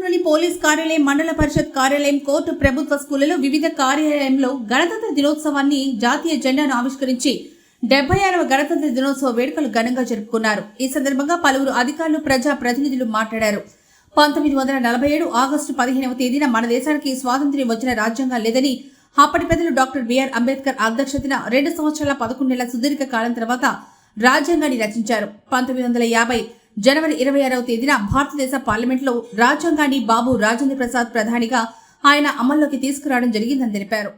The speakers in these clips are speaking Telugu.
పోలీస్ కార్యాలయం మండల పరిషత్ కార్యాలయం కోర్టు ప్రభుత్వ స్కూళ్ళలో వివిధ కార్యాలయంలో గణతంత్ర దినోత్సవాన్ని జాతీయ జెండాను ఆవిష్కరించి డెబ్బై ఆరవ గణతంత్ర దినోత్సవ వేడుకలు ఘనంగా జరుపుకున్నారు. ఈ సందర్భంగా పలువురు అధికారులు ప్రజా ప్రతినిధులు మాట్లాడారు. పంతొమ్మిది వందల నలభై ఏడు ఆగస్టు పదిహేనవ తేదీన మన దేశానికి స్వాతంత్ర్యం వచ్చిన రాజ్యాంగం లేదని అప్పటి పెద్దలు డాక్టర్ బిఆర్ అంబేద్కర్ అధ్యక్షతన రెండు సంవత్సరాల పదకొండేళ్ళ సుదీర్ఘ కాలం తర్వాత రాజ్యాంగాన్ని రచించారు. పంతొమ్మిది వందల యాభై జనవరి ఇరవై ఆరవ తేదీన భారతదేశ పార్లమెంట్లో రాజ్యాంగాన్ని బాబు రాజేంద్ర ప్రసాద్ ప్రధానిగా ఆయన అమల్లోకి తీసుకురావడం జరిగిందని తెలిపారు.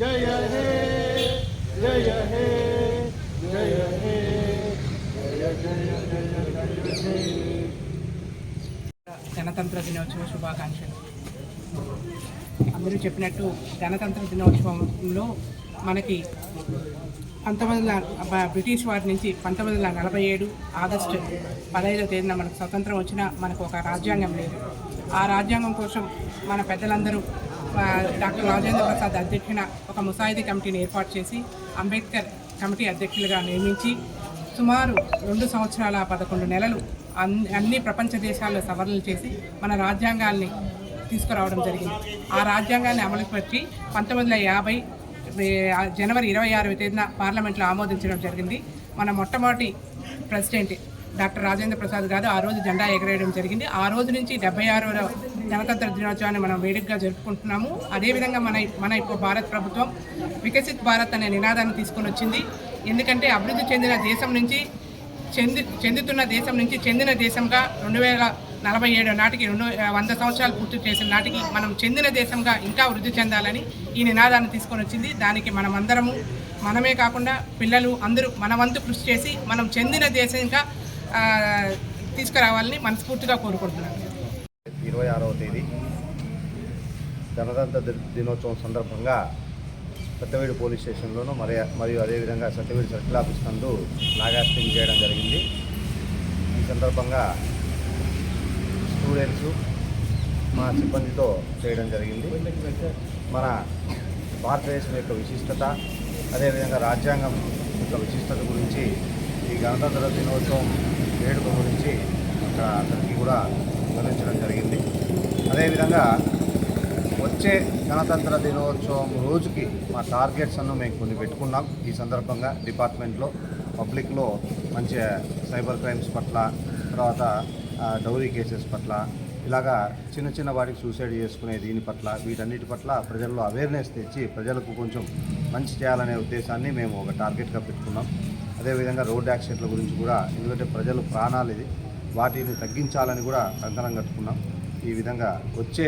జయ హే జయ హే జయ హే జయ జయ జయ జయ గణతంత్ర దినోత్సవ శుభాకాంక్షలు. అందరూ చెప్పినట్టు గణతంత్ర దినోత్సవంలో మనకి పంతొమ్మిది వందల బ్రిటిష్ వారి నుంచి పంతొమ్మిది వందల నలభై ఏడు ఆగస్టు పదహైదవ తేదీన మనకు స్వతంత్రం వచ్చినా మనకు ఒక రాజ్యాంగం లేదు. ఆ రాజ్యాంగం కోసం మన పెద్దలందరూ డాక్టర్ రాజేంద్ర ప్రసాద్ అధ్యక్షున ఒక ముసాయిదీ కమిటీని ఏర్పాటు చేసి అంబేద్కర్ కమిటీ అధ్యక్షులుగా నియమించి సుమారు రెండు సంవత్సరాల పదకొండు నెలలు అన్ని ప్రపంచ దేశాల్లో సవరణలు చేసి మన రాజ్యాంగాల్ని తీసుకురావడం జరిగింది. ఆ రాజ్యాంగాన్ని అమలుపరిచి పంతొమ్మిది వందల యాభై జనవరి ఇరవై ఆరవ తేదీన పార్లమెంట్లో ఆమోదించడం జరిగింది. మన మొట్టమొదటి ప్రెసిడెంట్ డాక్టర్ రాజేంద్ర ప్రసాద్ గారు ఆ రోజు జెండా ఎగరేయడం జరిగింది. ఆ రోజు నుంచి డెబ్బై ఆరవ గణతంత్ర దినోత్సవాన్ని మనం వేడుకగా జరుపుకుంటున్నాము. అదేవిధంగా మన మన ఇప్పుడు భారత ప్రభుత్వం వికసిత్ భారత్ అనే నినాదాన్ని తీసుకొని వచ్చింది. ఎందుకంటే అభివృద్ధి చెందిన దేశం నుంచి చెంది చెందుతున్న దేశం నుంచి చెందిన దేశంగా రెండు వేల నలభై ఏడు నాటికి రెండు వంద సంవత్సరాలు పూర్తి చేసిన నాటికి మనం చెందిన దేశంగా ఇంకా వృద్ధి చెందాలని ఈ నినాదాన్ని తీసుకొని వచ్చింది. దానికి మనమందరము మనమే కాకుండా పిల్లలు అందరూ మన వంతు కృషి చేసి మనం చెందిన దేశంగా తీసుకురావాలని మనస్ఫూర్తిగా కోరుకుంటున్నాను. ఇరవై ఆరవ తేదీ గణతంత్ర దినోత్సవం సందర్భంగా సత్యవేడి పోలీస్ స్టేషన్లోనూ మరి మరియు అదేవిధంగా సత్యవేడి సర్కిల్ ఆఫీస్ నందు నాగాస్టింగ్ చేయడం జరిగింది. ఈ సందర్భంగా స్టూడెంట్స్ మా సిబ్బందితో చేయడం జరిగింది. మన భారతదేశం యొక్క విశిష్టత అదేవిధంగా రాజ్యాంగం యొక్క విశిష్టత గురించి ఈ గణతంత్ర దినోత్సవం వేడుక గురించి అక్కడ అందరికీ కూడా వివరించడం జరిగింది. అదేవిధంగా వచ్చే గణతంత్ర దినోత్సవం రోజుకి మా టార్గెట్స్ అನ್ನು మేము కొన్ని పెట్టుకున్నాం. ఈ సందర్భంగా డిపార్ట్మెంట్లో పబ్లిక్లో మంచి సైబర్ క్రైమ్స్ పట్ల తర్వాత డౌరీ కేసెస్ పట్ల ఇలాగా చిన్న చిన్న వాటికి సూసైడ్ చేసుకునే దీని పట్ల వీటన్నిటి పట్ల ప్రజల్లో అవేర్నెస్ తెచ్చి ప్రజలకు కొంచెం మంచి చేయాలనే ఉద్దేశాన్ని మేము ఒక టార్గెట్గా పెట్టుకున్నాం. అదేవిధంగా రోడ్ యాక్సిడెంట్ల గురించి కూడా ఎందుకంటే ప్రజలు ప్రాణాలు ఇది. వాటిని తగ్గించాలని కూడా కంకణం కట్టుకున్నాం. ఈ విధంగా వచ్చే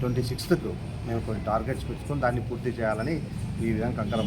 ట్వంటీ సిక్స్త్కు మేము కొన్ని టార్గెట్స్ పెంచుకొని దాన్ని పూర్తి చేయాలని ఈ విధంగా కంకణం